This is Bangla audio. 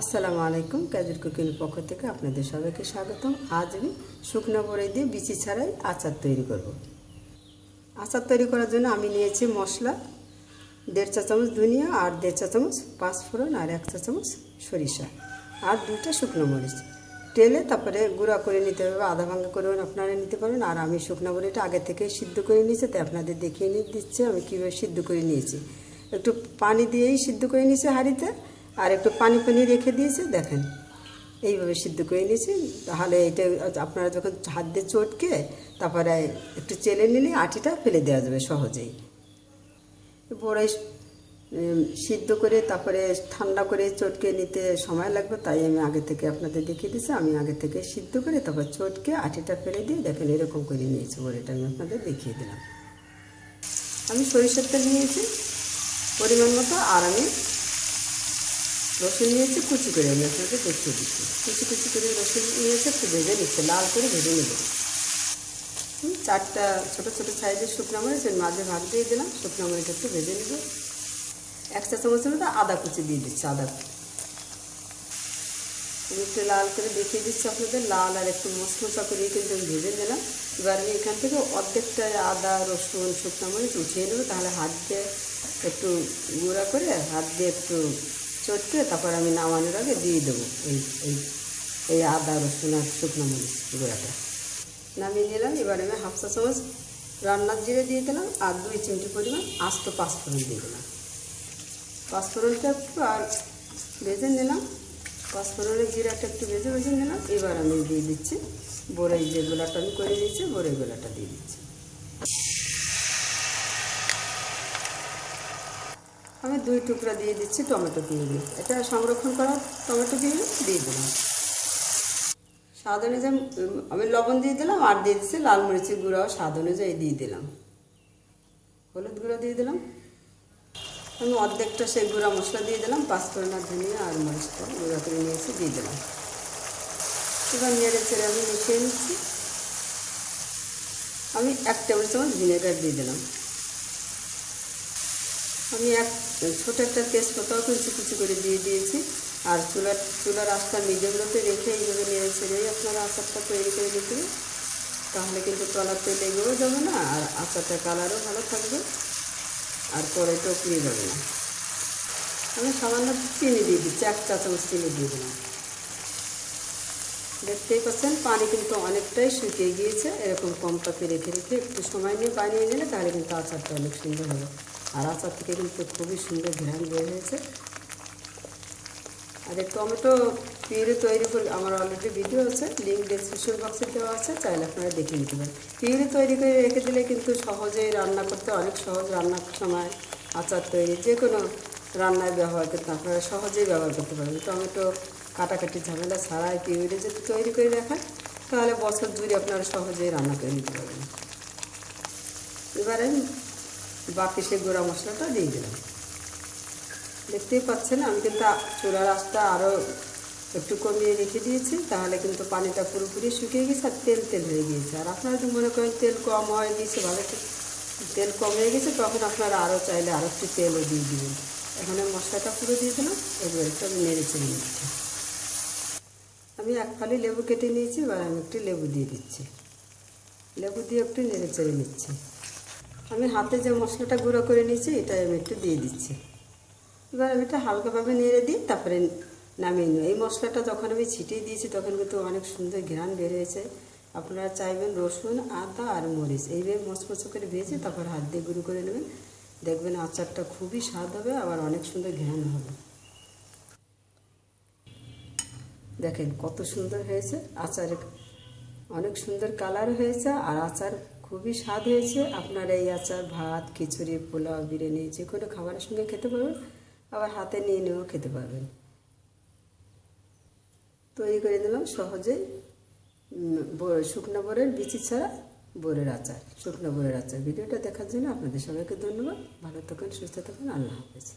আসসালামু আলাইকুম ক্যাজুর কুকিং পক্ষ থেকে আপনাদের সবাইকে স্বাগতম। আজ আমি শুকনো বড়ি দিয়ে বিচি ছাড়াই আচার তৈরি করব। আচার তৈরি করার জন্য আমি নিয়েছি মশলা, দেড় চা চামচ ধনিয়া আর দেড় চা চামচ পাঁচফোড়ন আর এক চা চামচ সরিষা আর দুইটা শুকনো মরিচ। তেলে তারপরে গুঁড়া করে নিতে হবে আধা ভাঙা করেও আপনারা নিতে পারেন। আর আমি শুকনো বড়িটা আগে থেকে সিদ্ধ করে নিয়েছি, তাই আপনাদের দেখিয়ে নিয়ে দিচ্ছি আমি কীভাবে সিদ্ধ করে নিয়েছি। একটু পানি দিয়েই সিদ্ধ করে নিয়েছি হাঁড়িতে। আর একটু পানি পানি রেখে দিয়েছে, দেখেন। এইভাবে সিদ্ধ করে নিয়েছি, তাহলে এটা আপনারা যখন হাত দিয়ে চটকে, তারপরে একটু চেলে নিলে আটিটা ফেলে দেওয়া যাবে সহজেই। বড়াই সিদ্ধ করে তারপরে ঠান্ডা করে চটকে নিতে সময় লাগবে, তাই আমি আগে থেকে আপনাদের দেখিয়ে দিচ্ছি আমি আগে থেকে সিদ্ধ করে তারপর চটকে আটিটা ফেলে দিয়ে দেখেন এরকম করে নিয়েছি বড়িটা আমি আপনাদের দেখিয়ে দিলাম। আমি সরিষার তেল নিয়েছি, পরিমাণ মতো, আর আমি রসুন নিয়েছি কুচি করে আমি আপনাকে দেখিয়ে দিচ্ছি। কুচি কুচি করে রসুন নিয়েছে একটু ভেজে নিচ্ছে, লাল করে ভেজে নেব। চারটা ছোটো ছোটো সাইজের শুকনো মরিচ এর মাঝে ভাগ দিয়ে দিলাম, শুকনো মরিচ একটু ভেজে নেব। এক চা চামচের মতো আদা কুচি দিয়ে দিচ্ছি, আদা। একটু লাল করে দেখিয়ে দিচ্ছি আপনাদের, লাল আর একটু মশমশা করে কিন্তু আমি ভেজে নিলাম। এবার আমি এখান থেকে অর্ধেকটা আদা, রসুন, শুকনো মরিচ উঠিয়ে নেব, তাহলে হাত দিয়ে একটু গুঁড়া করে, হাত দিয়ে একটু চটকে তারপর আমি নামানোর আগে দিয়ে দেবো এই এই এই আদা, রসুন আর শুকনো মরিচ গুঁড়াটা। নামিয়ে নিলাম, এবার আমি হাফ চা চামচ রান্নার জিরে দিয়ে দিলাম আর দুই চিমটি পরিমাণ আস্ত পাঁচফোড়ন দিয়ে দিলাম। পাঁচফোড়নটা একটু আর ভেজে নিলাম। পাঁচফোড়নের জিরাটা একটু ভেজে ভেজে নিলাম। এবার আমি দিয়ে দিচ্ছি বড়ই যে গোলাটা আমি করে দিচ্ছি বড়ই গোলাটা দিয়ে দিচ্ছি। আমি দুই টুকরা দিয়ে দিচ্ছি টমেটো দিই। এটা সংরক্ষণ করা টমেটো দিয়ে দিয়ে দিলাম। স্বাদ অনুযায়ী আমি লবণ দিয়ে দিলাম আর দিয়ে দিচ্ছি লাল মরিচের গুঁড়াও স্বাদ অনুযায়ী দিয়ে দিলাম। হলুদ গুঁড়া দিয়ে দিলাম। আমি অর্ধেকটা সেই গুঁড়া মশলা দিয়ে দিলাম, পাঁচফোড়ন ধনিয়া আর মরিচটা গুঁড়া করে নিয়েছি, দিয়ে দিলাম। এবার নেড়ে চেড়ে আমি মিশিয়ে নিচ্ছি। আমি এক টেবিল চামচ ভিনেগার দিয়ে দিলাম। আমি এক ছোটো একটা তেজপাতাও কুচি কুচি করে দিয়ে দিয়েছি। আর চুলার চুলার আস্তা মিডিয়ামগুলোতে রেখে এইভাবে নেড়ে ছেড়েই আপনারা আচারটা তৈরি করে নিতে তাহলে কিন্তু তলাতে লেগেও যাবে না, আর আচারটার কালারও ভালো থাকবে, আর কড়াইটাও পুড়ে যাবে না। আমি সামান্য চিনি দিয়ে দিচ্ছি, এক চা চামচ চিনি দিয়ে দিলাম। দেখতেই পাচ্ছেন, পানি কিন্তু অনেকটাই শুকিয়ে গিয়েছে, এরকম কম তাপে রেখে রেখে একটু সময় নিয়ে বানিয়ে নিলে তাহলে কিন্তু আচারটা অনেক সুন্দর হবে। আর আচার থেকে কিন্তু খুবই সুন্দর ঘ্রাণ বের হয়েছে। আর এই টমেটো পিউরি তৈরি করে আমার অলরেডি ভিডিও আছে লিঙ্ক ডেসক্রিপশন বক্সে দেওয়া আছে, চাইলে আপনারা দেখে নিতে পারেন। পিউরি তৈরি করে রেখে দিলে কিন্তু সহজেই রান্না করতে অনেক সহজ রান্নার সময় আচার তৈরি, যে কোনো রান্নায় ব্যবহার করতে আপনারা সহজেই ব্যবহার করতে পারবেন। টমেটো কাটাকাটি ঝামেলা ছাড়াই পিউরি যদি তৈরি করে রাখেন, তাহলে বছর জুড়ে আপনারা সহজেই রান্না করে নিতে পারবেন। এবারে বাকি সে গুঁড়া মশলাটা দিয়ে দিলাম। দেখতেই পাচ্ছেন, আমি কিন্তু চুলার আঁচটা আরও একটু কমিয়ে রেখে দিয়েছি, তাহলে কিন্তু পানিটা পুরোপুরি শুকিয়ে গেছে আর তেল তেল হয়ে গিয়েছে। আর আপনারা যদি মনে করেন তেল কম হয়ে গিয়েছে ভালো তেল কম হয়ে গেছে, তখন আপনারা আরও চাইলে আরও একটু তেলও দিয়ে দিবেন। এখানে মশলাটা পুরো দিয়ে দিলাম, এবার একটু নেড়ে চেড়ে নিচ্ছি। আমি এক ফালি লেবু কেটে নিয়েছি, এবার আমি একটু লেবু দিয়ে দিচ্ছি। লেবু দিয়ে একটু নেড়ে চেড়ে নিচ্ছি। আমি হাতে যে মশলাটা গুঁড়ো করে নিয়েছি এটাই আমি একটু দিয়ে দিচ্ছি। এবার আমি এটা হালকাভাবে নেড়ে দিই তারপরে নামিয়ে নিই এই মশলাটা যখন আমি ছিটিয়ে দিয়েছি, তখন কিন্তু অনেক সুন্দর ঘ্রাণ বেরিয়েছে আপনারা চাইবেন রসুন, আদা আর মরিচ। এইভাবে মচমচো করে ভেজে তারপর হাত দিয়ে গুঁড়ো করে নেবেন। দেখবেন আচারটা খুবই স্বাদ হবে, আবার অনেক সুন্দর ঘ্রাণ হবে। দেখেন কত সুন্দর হয়েছে। আচারের অনেক সুন্দর কালার হয়েছে, আর আচার খুবই স্বাদ হয়েছে। আপনারা এই আচার, ভাত, খিচুড়ি, পোলাও, বিরিয়ানি যে কোনো খাবারের সঙ্গে খেতে পারবেন, আবার হাতে নিয়ে নিয়েও খেতে পারবেন। তৈরি করে দিলাম সহজেই শুকনো বরের বিচি ছাড়া বরের আচার, শুকনো বরের আচার। ভিডিওটা দেখার জন্য আপনাদের সবাইকে ধন্যবাদ। ভালো থাকুন, সুস্থ থাকুন, আল্লাহ হাফেজ।